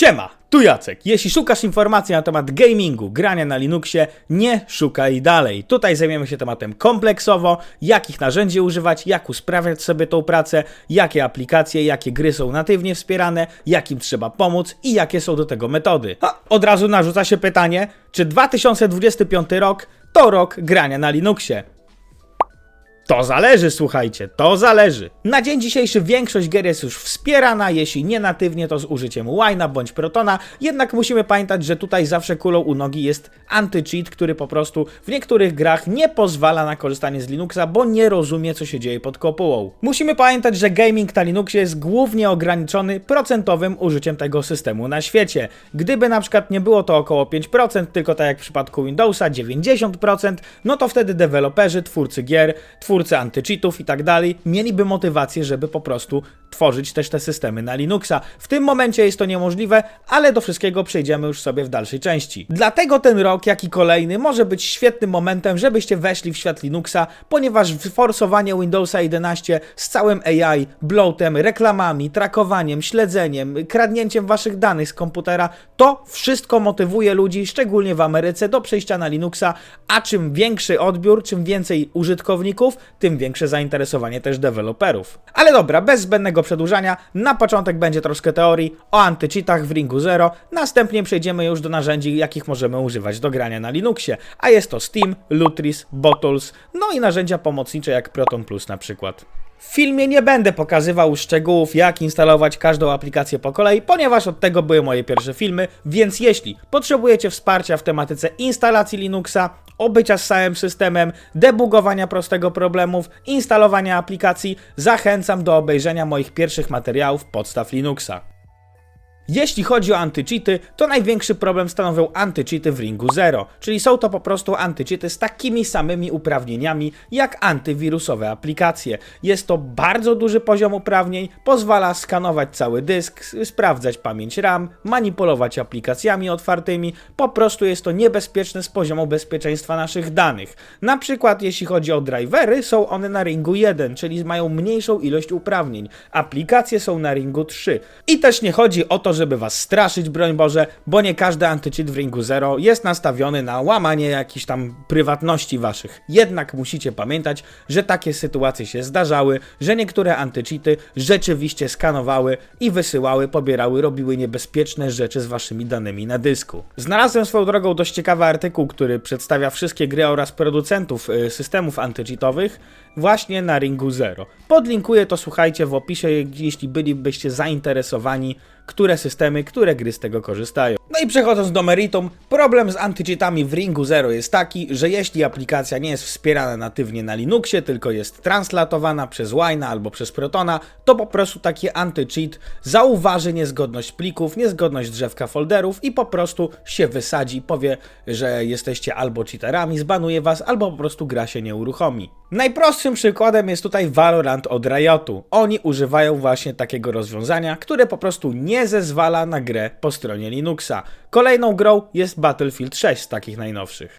Siema, tu Jacek. Jeśli szukasz informacji na temat gamingu, grania na Linuxie, nie szukaj dalej. Tutaj zajmiemy się tematem kompleksowo, jakich narzędzi używać, jak usprawniać sobie tą pracę, jakie aplikacje, jakie gry są natywnie wspierane, jakim trzeba pomóc i jakie są do tego metody. A od razu narzuca się pytanie, czy 2025 rok to rok grania na Linuxie? To zależy, słuchajcie, to zależy. Na dzień dzisiejszy większość gier jest już wspierana, jeśli nie natywnie, to z użyciem Wina bądź Protona, jednak musimy pamiętać, że tutaj zawsze kulą u nogi jest anti-cheat, który po prostu w niektórych grach nie pozwala na korzystanie z Linuxa, bo nie rozumie, co się dzieje pod kopułą. Musimy pamiętać, że gaming na Linuxie jest głównie ograniczony procentowym użyciem tego systemu na świecie. Gdyby na przykład nie było to około 5%, tylko tak jak w przypadku Windowsa 90%, no to wtedy deweloperzy, twórcy gier, twórcy antycheatów i tak dalej mieliby motywację, żeby po prostu tworzyć też te systemy na Linuxa. W tym momencie jest to niemożliwe, ale do wszystkiego przejdziemy już sobie w dalszej części. Dlatego ten rok, jak i kolejny, może być świetnym momentem, żebyście weszli w świat Linuxa, ponieważ forsowanie Windowsa 11 z całym AI, bloatem, reklamami, trakowaniem, śledzeniem, kradnięciem waszych danych z komputera, to wszystko motywuje ludzi, szczególnie w Ameryce, do przejścia na Linuxa, a czym większy odbiór, czym więcej użytkowników, tym większe zainteresowanie też deweloperów. Ale dobra, bez zbędnego przedłużania, na początek będzie troszkę teorii o antycheatach w Ringu Zero, następnie przejdziemy już do narzędzi, jakich możemy używać do grania na Linuxie, a jest to Steam, Lutris, Bottles, no i narzędzia pomocnicze jak Proton Plus na przykład. W filmie nie będę pokazywał szczegółów, jak instalować każdą aplikację po kolei, ponieważ od tego były moje pierwsze filmy, więc jeśli potrzebujecie wsparcia w tematyce instalacji Linuxa, obycia z całym systemem, debugowania prostego problemów, instalowania aplikacji, zachęcam do obejrzenia moich pierwszych materiałów podstaw Linuxa. Jeśli chodzi o antycheaty, to największy problem stanowią antycheaty w Ringu Zero, czyli są to po prostu antycheaty z takimi samymi uprawnieniami jak antywirusowe aplikacje. Jest to bardzo duży poziom uprawnień, pozwala skanować cały dysk, sprawdzać pamięć RAM, manipulować aplikacjami otwartymi, po prostu jest to niebezpieczne z poziomu bezpieczeństwa naszych danych. Na przykład jeśli chodzi o drivery, są one na Ringu 1, czyli mają mniejszą ilość uprawnień. Aplikacje są na Ringu 3. I też nie chodzi o to, żeby was straszyć, broń Boże, bo nie każdy antycheat w Ringu Zero jest nastawiony na łamanie jakichś tam prywatności waszych. Jednak musicie pamiętać, że takie sytuacje się zdarzały, że niektóre antycheaty rzeczywiście skanowały i wysyłały, pobierały, robiły niebezpieczne rzeczy z waszymi danymi na dysku. Znalazłem swoją drogą dość ciekawy artykuł, który przedstawia wszystkie gry oraz producentów y, systemów antycheatowych właśnie na Ringu Zero. Podlinkuję to, słuchajcie, w opisie, jeśli bylibyście zainteresowani, które systemy, które gry z tego korzystają. No i przechodząc do meritum, problem z antycheatami w Ringu Zero jest taki, że jeśli aplikacja nie jest wspierana natywnie na Linuxie, tylko jest translatowana przez Wina albo przez Protona, to po prostu taki antycheat zauważy niezgodność plików, niezgodność drzewka folderów i po prostu się wysadzi, powie, że jesteście albo cheaterami, zbanuje was, albo po prostu gra się nie uruchomi. Najprostszym przykładem jest tutaj Valorant od Riotu. Oni używają właśnie takiego rozwiązania, które po prostu nie zezwala na grę po stronie Linuxa. Kolejną grą jest Battlefield 6 z takich najnowszych.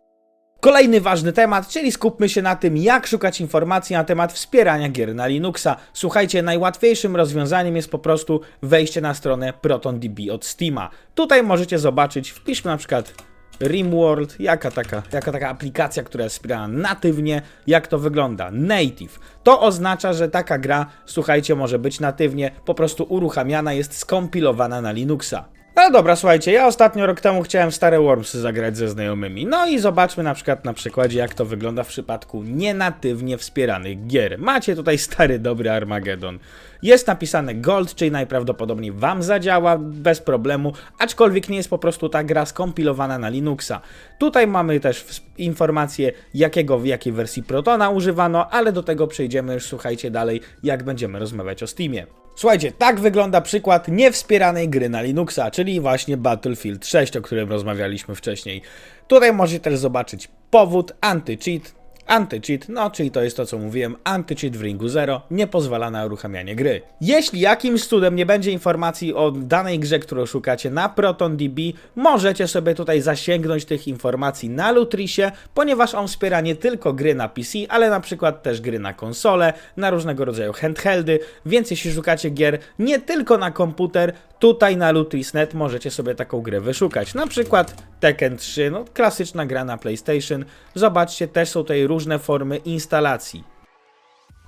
Kolejny ważny temat, czyli skupmy się na tym, jak szukać informacji na temat wspierania gier na Linuxa. Słuchajcie, najłatwiejszym rozwiązaniem jest po prostu wejście na stronę ProtonDB od Steama. Tutaj możecie zobaczyć, wpiszmy na przykład RimWorld, jaka taka, jaka taka aplikacja, która jest wspierana natywnie, jak to wygląda, native. To oznacza, że taka gra, słuchajcie, może być natywnie, po prostu uruchamiana, jest skompilowana na Linuxa. No dobra, słuchajcie, ja ostatnio rok temu chciałem stare Wormsy zagrać ze znajomymi. No i zobaczmy na przykład na przykładzie, jak to wygląda w przypadku nienatywnie wspieranych gier. Macie tutaj stary, dobry Armageddon. Jest napisane Gold, czyli najprawdopodobniej Wam zadziała bez problemu, aczkolwiek nie jest po prostu ta gra skompilowana na Linuxa. Tutaj mamy też informacje, jakiego w jakiej wersji Protona używano, ale do tego przejdziemy już, słuchajcie, dalej, jak będziemy rozmawiać o Steamie. Słuchajcie, tak wygląda przykład niewspieranej gry na Linuxa, czyli właśnie Battlefield 6, o którym rozmawialiśmy wcześniej. Tutaj możecie też zobaczyć powód, anti-cheat, Anti-cheat, no czyli to jest to co mówiłem, anti-cheat w Ringu Zero nie pozwala na uruchamianie gry. Jeśli jakimś cudem nie będzie informacji o danej grze, którą szukacie na ProtonDB, możecie sobie tutaj zasięgnąć tych informacji na Lutrisie, ponieważ on wspiera nie tylko gry na PC, ale na przykład też gry na konsole, na różnego rodzaju handheldy, więc jeśli szukacie gier nie tylko na komputer, Tutaj na Lutris.net możecie sobie taką grę wyszukać. Na przykład Tekken 3, no klasyczna gra na PlayStation. Zobaczcie, też są tutaj różne formy instalacji.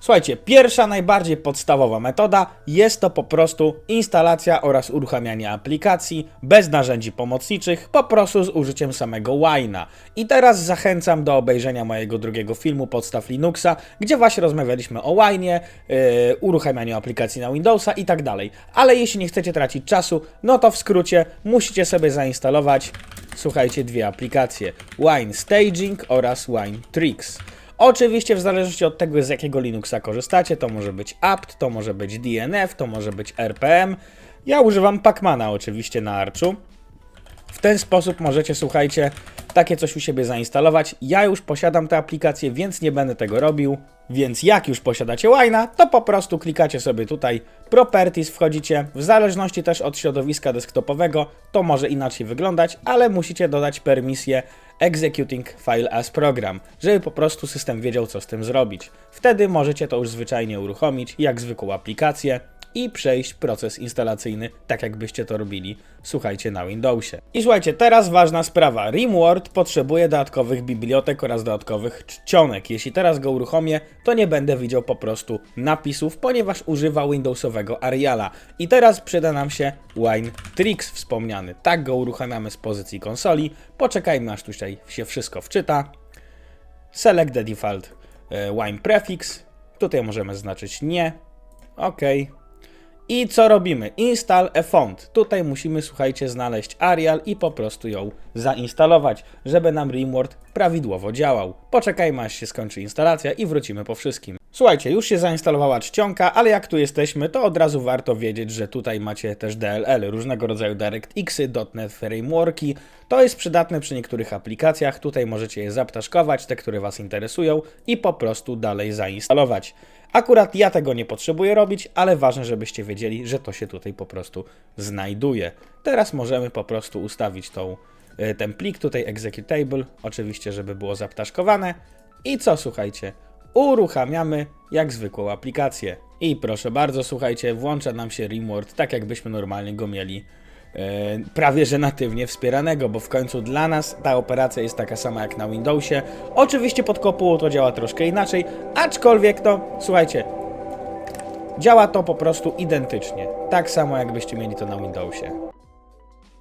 Słuchajcie, pierwsza, najbardziej podstawowa metoda jest to po prostu instalacja oraz uruchamianie aplikacji bez narzędzi pomocniczych, po prostu z użyciem samego Wine'a. I teraz zachęcam do obejrzenia mojego drugiego filmu Podstaw Linuxa, gdzie właśnie rozmawialiśmy o Wine'ie, yy, uruchamianiu aplikacji na Windowsa i tak dalej. Ale jeśli nie chcecie tracić czasu, no to w skrócie musicie sobie zainstalować, słuchajcie, dwie aplikacje. Wine Staging oraz Wine Tricks. Oczywiście w zależności od tego z jakiego Linuxa korzystacie, to może być apt, to może być DNF, to może być RPM. Ja używam Pacmana oczywiście na Archu. W ten sposób możecie, słuchajcie, takie coś u siebie zainstalować. Ja już posiadam tę aplikację, więc nie będę tego robił. Więc jak już posiadacie Wine'a, to po prostu klikacie sobie tutaj Properties, wchodzicie. W zależności też od środowiska desktopowego, to może inaczej wyglądać, ale musicie dodać permisję Executing File as Program, żeby po prostu system wiedział, co z tym zrobić. Wtedy możecie to już zwyczajnie uruchomić, jak zwykłą aplikację i przejść proces instalacyjny, tak jakbyście to robili, słuchajcie, na Windowsie. I słuchajcie, teraz ważna sprawa. RimWorld potrzebuje dodatkowych bibliotek oraz dodatkowych czcionek. Jeśli teraz go uruchomię, to nie będę widział po prostu napisów, ponieważ używa Windowsowego Ariala. I teraz przyda nam się Wine Tricks wspomniany. Tak go uruchamiamy z pozycji konsoli. Poczekajmy, aż tutaj się wszystko wczyta. Select the default e, wine prefix. Tutaj możemy zaznaczyć nie. OK. I co robimy? Install a font. Tutaj musimy, słuchajcie, znaleźć Arial i po prostu ją zainstalować, żeby nam Rimworld prawidłowo działał. Poczekajmy, aż się skończy instalacja i wrócimy po wszystkim. Słuchajcie, już się zainstalowała czcionka, ale jak tu jesteśmy, to od razu warto wiedzieć, że tutaj macie też DLL, różnego rodzaju DirectXy, .NET Frameworki. To jest przydatne przy niektórych aplikacjach. Tutaj możecie je zaptaszkować, te, które Was interesują i po prostu dalej zainstalować. Akurat ja tego nie potrzebuję robić, ale ważne, żebyście wiedzieli, że to się tutaj po prostu znajduje. Teraz możemy po prostu ustawić tą, y, ten plik tutaj executable, oczywiście, żeby było zaptaszkowane. I co, słuchajcie, uruchamiamy jak zwykłą aplikację. I proszę bardzo, słuchajcie, włącza nam się Rimworld tak, jakbyśmy normalnie go mieli e, prawie że natywnie wspieranego, bo w końcu dla nas ta operacja jest taka sama jak na Windowsie. Oczywiście pod kopułą to działa troszkę inaczej, aczkolwiek to, słuchajcie, działa to po prostu identycznie. Tak samo jakbyście mieli to na Windowsie.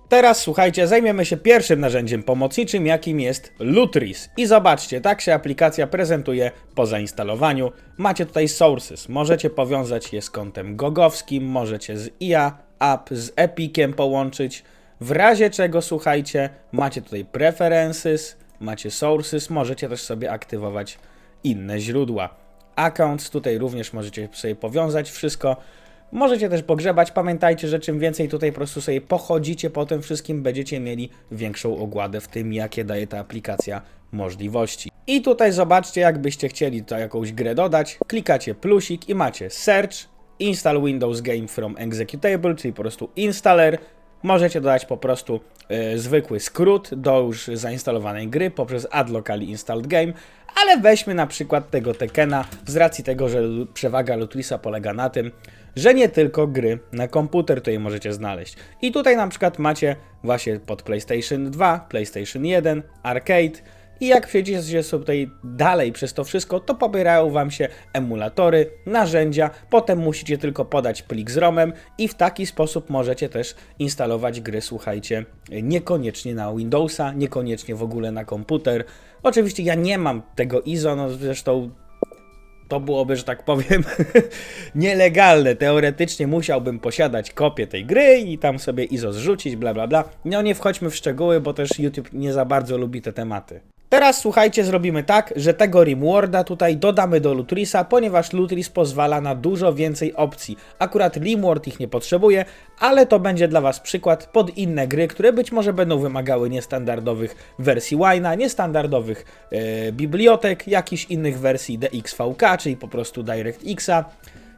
Teraz słuchajcie, zajmiemy się pierwszym narzędziem pomocniczym, jakim jest Lutris. I zobaczcie, tak się aplikacja prezentuje po zainstalowaniu. Macie tutaj sources, możecie powiązać je z kontem gogowskim, możecie z IA App, z Epiciem połączyć. W razie czego, słuchajcie, macie tutaj preferences, macie sources, możecie też sobie aktywować inne źródła. Accounts, tutaj również możecie sobie powiązać wszystko. Możecie też pogrzebać. Pamiętajcie, że czym więcej tutaj po prostu sobie pochodzicie po tym wszystkim, będziecie mieli większą ogładę w tym, jakie daje ta aplikacja możliwości. I tutaj zobaczcie, jakbyście chcieli to jakąś grę dodać. Klikacie plusik i macie search, install Windows Game from executable, czyli po prostu installer. Możecie dodać po prostu e, zwykły skrót do już zainstalowanej gry poprzez add locally installed game, ale weźmy na przykład tego Tekena z racji tego, że przewaga Lutrisa polega na tym, że nie tylko gry na komputer tutaj możecie znaleźć. I tutaj na przykład macie właśnie pod PlayStation 2, PlayStation 1, Arcade, i jak przejdziecie sobie dalej przez to wszystko, to pobierają Wam się emulatory, narzędzia, potem musicie tylko podać plik z ROMem i w taki sposób możecie też instalować gry, słuchajcie, niekoniecznie na Windowsa, niekoniecznie w ogóle na komputer. Oczywiście ja nie mam tego ISO, no zresztą to byłoby, że tak powiem, nielegalne. Teoretycznie musiałbym posiadać kopię tej gry i tam sobie ISO zrzucić, bla bla bla. No nie wchodźmy w szczegóły, bo też YouTube nie za bardzo lubi te tematy. Teraz słuchajcie, zrobimy tak, że tego Rimworda tutaj dodamy do Lutrisa, ponieważ Lutris pozwala na dużo więcej opcji. Akurat Rimword ich nie potrzebuje, ale to będzie dla Was przykład pod inne gry, które być może będą wymagały niestandardowych wersji Wine'a, niestandardowych e, bibliotek, jakichś innych wersji DXVK, czyli po prostu DirectX'a.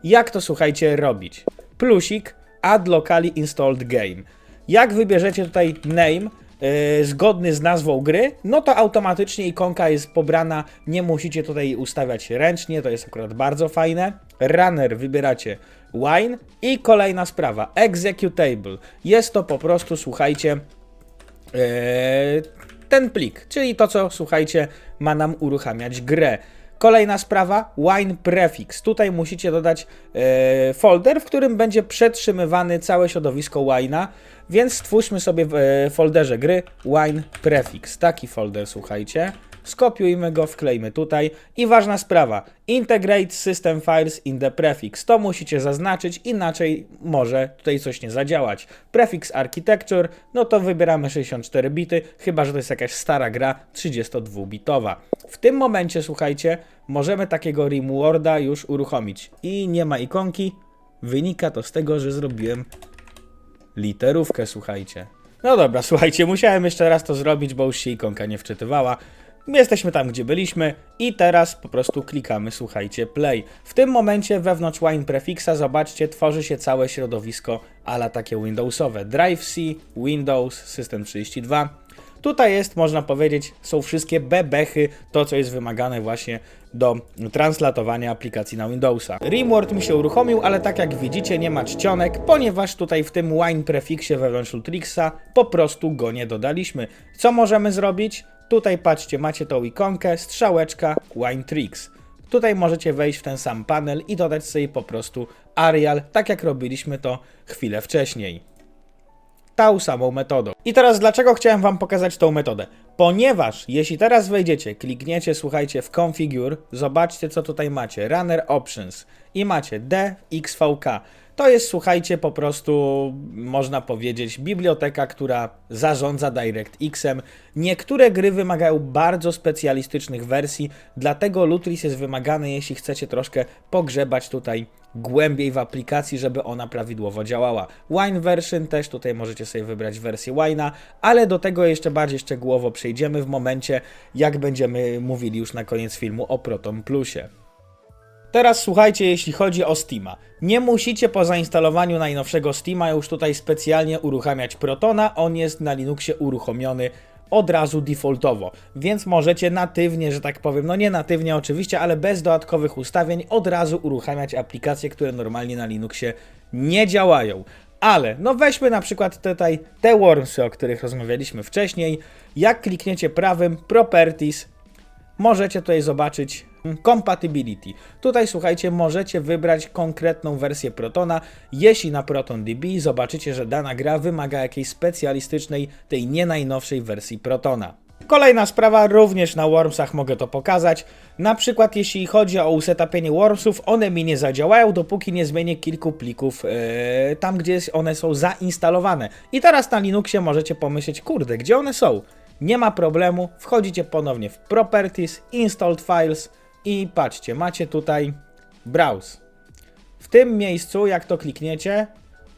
Jak to słuchajcie robić? Plusik, add locally installed game. Jak wybierzecie tutaj name, yy, zgodny z nazwą gry, no to automatycznie ikonka jest pobrana, nie musicie tutaj ustawiać ręcznie, to jest akurat bardzo fajne. Runner wybieracie wine i kolejna sprawa, executable. Jest to po prostu, słuchajcie, yy, ten plik, czyli to, co słuchajcie, ma nam uruchamiać grę. Kolejna sprawa, wine prefix. Tutaj musicie dodać e, folder, w którym będzie przetrzymywany całe środowisko wine'a, więc stwórzmy sobie w e, folderze gry wine prefix. Taki folder, słuchajcie. Skopiujmy go, wklejmy tutaj. I ważna sprawa, integrate system files in the prefix. To musicie zaznaczyć, inaczej może tutaj coś nie zadziałać. Prefix architecture, no to wybieramy 64 bity, chyba że to jest jakaś stara gra 32-bitowa. W tym momencie, słuchajcie, możemy takiego rewarda już uruchomić. I nie ma ikonki, wynika to z tego, że zrobiłem literówkę, słuchajcie. No dobra, słuchajcie, musiałem jeszcze raz to zrobić, bo już się ikonka nie wczytywała. My Jesteśmy tam, gdzie byliśmy i teraz po prostu klikamy, słuchajcie, play. W tym momencie wewnątrz Wine Prefixa, zobaczcie, tworzy się całe środowisko ala takie Windowsowe. Drive C, Windows, System 32. Tutaj jest, można powiedzieć, są wszystkie bebechy, to co jest wymagane właśnie do translatowania aplikacji na Windowsa. Rimworld mi się uruchomił, ale tak jak widzicie nie ma czcionek, ponieważ tutaj w tym wine prefixie wewnątrz Lutrixa po prostu go nie dodaliśmy. Co możemy zrobić? Tutaj patrzcie, macie tą ikonkę, strzałeczka, wine tricks. Tutaj możecie wejść w ten sam panel i dodać sobie po prostu Arial, tak jak robiliśmy to chwilę wcześniej tą samą metodą. I teraz dlaczego chciałem Wam pokazać tą metodę? Ponieważ jeśli teraz wejdziecie, klikniecie, słuchajcie, w Configure, zobaczcie co tutaj macie, Runner Options i macie DXVK. To jest, słuchajcie, po prostu, można powiedzieć, biblioteka, która zarządza DirectXem. Niektóre gry wymagają bardzo specjalistycznych wersji, dlatego Lutris jest wymagany, jeśli chcecie troszkę pogrzebać tutaj głębiej w aplikacji, żeby ona prawidłowo działała. Wine version też tutaj możecie sobie wybrać wersję Wine'a, ale do tego jeszcze bardziej szczegółowo przejdziemy w momencie, jak będziemy mówili już na koniec filmu o Proton Plusie. Teraz słuchajcie, jeśli chodzi o Steama. Nie musicie po zainstalowaniu najnowszego Steama już tutaj specjalnie uruchamiać Protona, on jest na Linuxie uruchomiony od razu defaultowo, więc możecie natywnie, że tak powiem, no nie natywnie oczywiście, ale bez dodatkowych ustawień od razu uruchamiać aplikacje, które normalnie na Linuxie nie działają. Ale, no weźmy na przykład tutaj te Wormsy, o których rozmawialiśmy wcześniej. Jak klikniecie prawym Properties, możecie tutaj zobaczyć Compatibility. Tutaj słuchajcie, możecie wybrać konkretną wersję Protona. Jeśli na ProtonDB zobaczycie, że dana gra wymaga jakiejś specjalistycznej, tej nie najnowszej wersji Protona. Kolejna sprawa, również na Wormsach mogę to pokazać. Na przykład jeśli chodzi o usetapienie Wormsów, one mi nie zadziałają, dopóki nie zmienię kilku plików yy, tam, gdzie one są zainstalowane. I teraz na Linuxie możecie pomyśleć, kurde, gdzie one są? Nie ma problemu, wchodzicie ponownie w Properties, Installed Files i patrzcie, macie tutaj Browse. W tym miejscu, jak to klikniecie,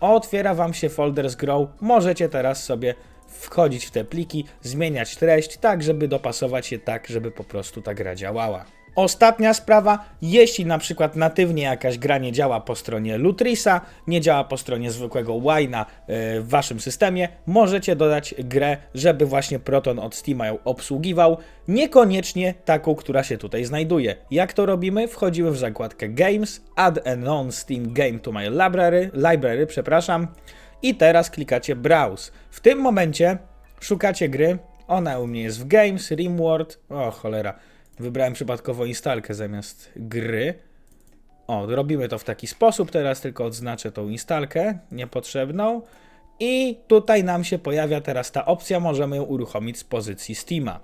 otwiera Wam się folder z grą. Możecie teraz sobie wchodzić w te pliki, zmieniać treść, tak żeby dopasować je tak, żeby po prostu ta gra działała. Ostatnia sprawa, jeśli na przykład natywnie jakaś gra nie działa po stronie Lutrisa, nie działa po stronie zwykłego Wine'a yy, w waszym systemie, możecie dodać grę, żeby właśnie Proton od Steama ją obsługiwał, niekoniecznie taką, która się tutaj znajduje. Jak to robimy? Wchodzimy w zakładkę Games, Add a non-Steam game to my library, library, przepraszam, i teraz klikacie Browse. W tym momencie szukacie gry, ona u mnie jest w Games, Rimworld, o cholera, Wybrałem przypadkowo instalkę zamiast gry. O, robimy to w taki sposób. Teraz tylko odznaczę tą instalkę niepotrzebną. I tutaj nam się pojawia teraz ta opcja. Możemy ją uruchomić z pozycji Steama.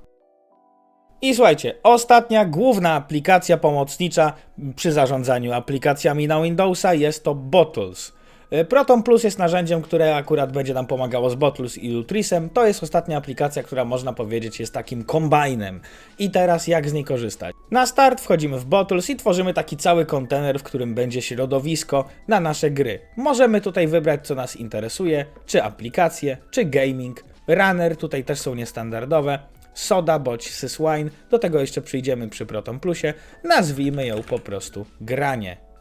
I słuchajcie, ostatnia główna aplikacja pomocnicza przy zarządzaniu aplikacjami na Windowsa jest to Bottles. E, Proton Plus jest narzędziem, które akurat będzie nam pomagało z Bottles i Lutrisem. To jest ostatnia aplikacja, która można powiedzieć jest takim kombajnem. I teraz jak z niej korzystać? Na start wchodzimy w Bottles i tworzymy taki cały kontener, w którym będzie środowisko na nasze gry. Możemy tutaj wybrać co nas interesuje, czy aplikacje, czy gaming. Runner tutaj też są niestandardowe. Soda bądź Syswine, do tego jeszcze przyjdziemy przy Proton Plusie. Nazwijmy ją po prostu granie.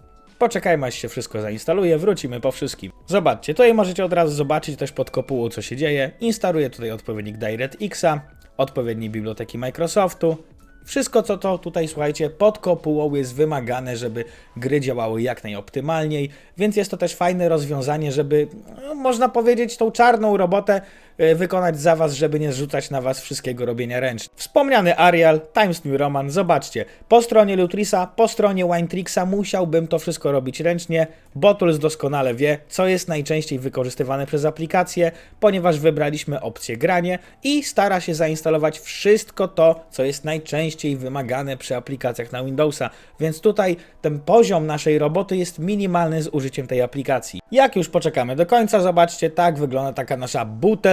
Poczekajmy aż się wszystko zainstaluje, wrócimy po wszystkim. Zobaczcie, tutaj możecie od razu zobaczyć też pod kopułą co się dzieje. Instaluję tutaj odpowiednik DirectXa, odpowiednie biblioteki Microsoftu. Wszystko co to tutaj słuchajcie pod kopułą jest wymagane, żeby gry działały jak najoptymalniej, więc jest to też fajne rozwiązanie, żeby no, można powiedzieć tą czarną robotę wykonać za was, żeby nie zrzucać na was wszystkiego robienia ręcznie. Wspomniany Arial, Times New Roman, zobaczcie, po stronie Lutrisa, po stronie Winetrixa musiałbym to wszystko robić ręcznie. Bottles doskonale wie, co jest najczęściej wykorzystywane przez aplikację, ponieważ wybraliśmy opcję granie i stara się zainstalować wszystko to, co jest najczęściej wymagane przy aplikacjach na Windowsa. Więc tutaj ten poziom naszej roboty jest minimalny z użyciem tej aplikacji. Jak już poczekamy do końca, zobaczcie, tak wygląda taka nasza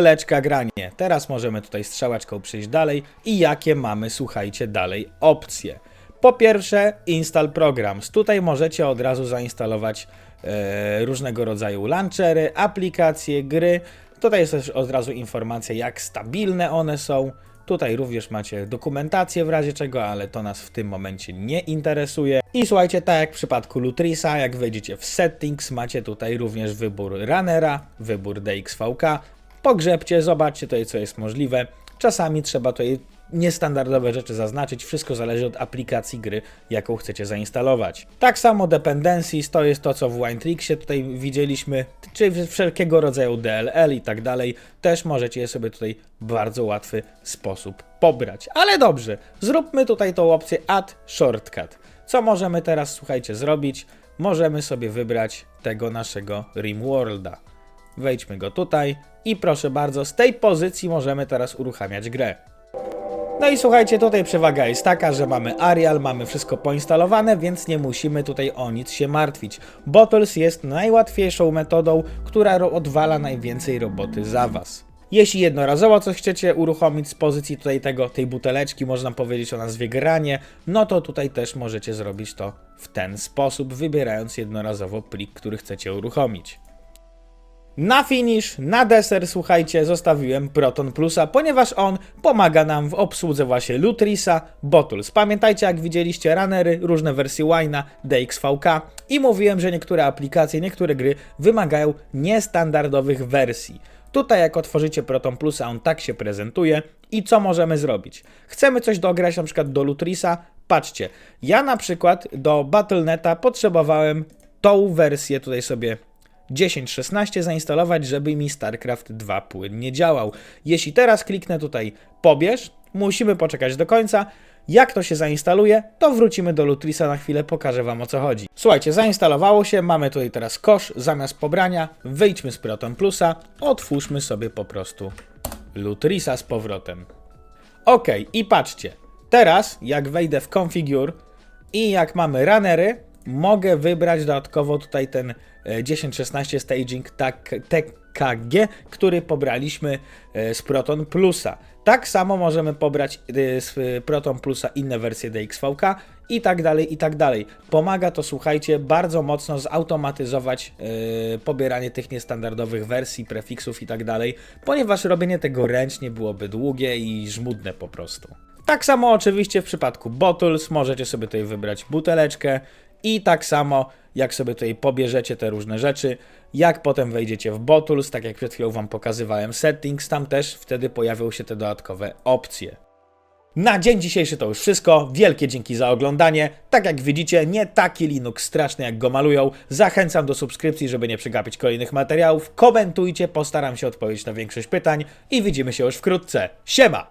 buteleczka granie. Teraz możemy tutaj strzałeczką przejść dalej i jakie mamy, słuchajcie, dalej opcje. Po pierwsze, install programs. Tutaj możecie od razu zainstalować e, różnego rodzaju launchery, aplikacje, gry. Tutaj jest też od razu informacja, jak stabilne one są. Tutaj również macie dokumentację w razie czego, ale to nas w tym momencie nie interesuje. I słuchajcie, tak jak w przypadku Lutrisa, jak wejdziecie w settings, macie tutaj również wybór runnera, wybór DXVK. Pogrzebcie, zobaczcie tutaj, co jest możliwe. Czasami trzeba tutaj niestandardowe rzeczy zaznaczyć, wszystko zależy od aplikacji gry, jaką chcecie zainstalować. Tak samo dependencies to jest to, co w Winetrixie tutaj widzieliśmy, czy wszelkiego rodzaju DLL i tak dalej, też możecie je sobie tutaj w bardzo łatwy sposób pobrać. Ale dobrze, zróbmy tutaj tą opcję Add Shortcut. Co możemy teraz, słuchajcie, zrobić? Możemy sobie wybrać tego naszego Rimworlda. Wejdźmy go tutaj i proszę bardzo, z tej pozycji możemy teraz uruchamiać grę. No i słuchajcie, tutaj przewaga jest taka, że mamy Arial, mamy wszystko poinstalowane, więc nie musimy tutaj o nic się martwić. Bottles jest najłatwiejszą metodą, która odwala najwięcej roboty za Was. Jeśli jednorazowo coś chcecie uruchomić z pozycji tutaj tego, tej buteleczki, można powiedzieć o nazwie granie, no to tutaj też możecie zrobić to w ten sposób, wybierając jednorazowo plik, który chcecie uruchomić. Na finish, na deser, słuchajcie, zostawiłem Proton Plusa, ponieważ on pomaga nam w obsłudze właśnie Lutrisa, Bottles. Pamiętajcie, jak widzieliście runnery, różne wersje Wine'a, DXVK i mówiłem, że niektóre aplikacje, niektóre gry wymagają niestandardowych wersji. Tutaj jak otworzycie Proton Plusa, on tak się prezentuje i co możemy zrobić? Chcemy coś dograć na przykład do Lutrisa? Patrzcie, ja na przykład do Battle.neta potrzebowałem tą wersję tutaj sobie 10.16 zainstalować, żeby mi StarCraft 2 płynnie działał. Jeśli teraz kliknę tutaj pobierz, musimy poczekać do końca. Jak to się zainstaluje, to wrócimy do Lutrisa na chwilę, pokażę Wam o co chodzi. Słuchajcie, zainstalowało się, mamy tutaj teraz kosz zamiast pobrania, wyjdźmy z Proton Plusa, otwórzmy sobie po prostu Lutrisa z powrotem. Ok, i patrzcie, teraz jak wejdę w Configure i jak mamy runnery, mogę wybrać dodatkowo tutaj ten 1016 Staging TKG, który pobraliśmy e, z Proton Plusa. Tak samo możemy pobrać e, z Proton Plusa inne wersje DXVK i tak dalej, i tak dalej. Pomaga to, słuchajcie, bardzo mocno zautomatyzować e, pobieranie tych niestandardowych wersji, prefiksów i tak dalej, ponieważ robienie tego ręcznie byłoby długie i żmudne po prostu. Tak samo oczywiście w przypadku bottles możecie sobie tutaj wybrać buteleczkę i tak samo jak sobie tutaj pobierzecie te różne rzeczy, jak potem wejdziecie w bottles, tak jak przed chwilą wam pokazywałem settings, tam też wtedy pojawią się te dodatkowe opcje. Na dzień dzisiejszy to już wszystko. Wielkie dzięki za oglądanie. Tak jak widzicie, nie taki Linux straszny jak go malują. Zachęcam do subskrypcji, żeby nie przegapić kolejnych materiałów. Komentujcie, postaram się odpowiedzieć na większość pytań i widzimy się już wkrótce. Siema!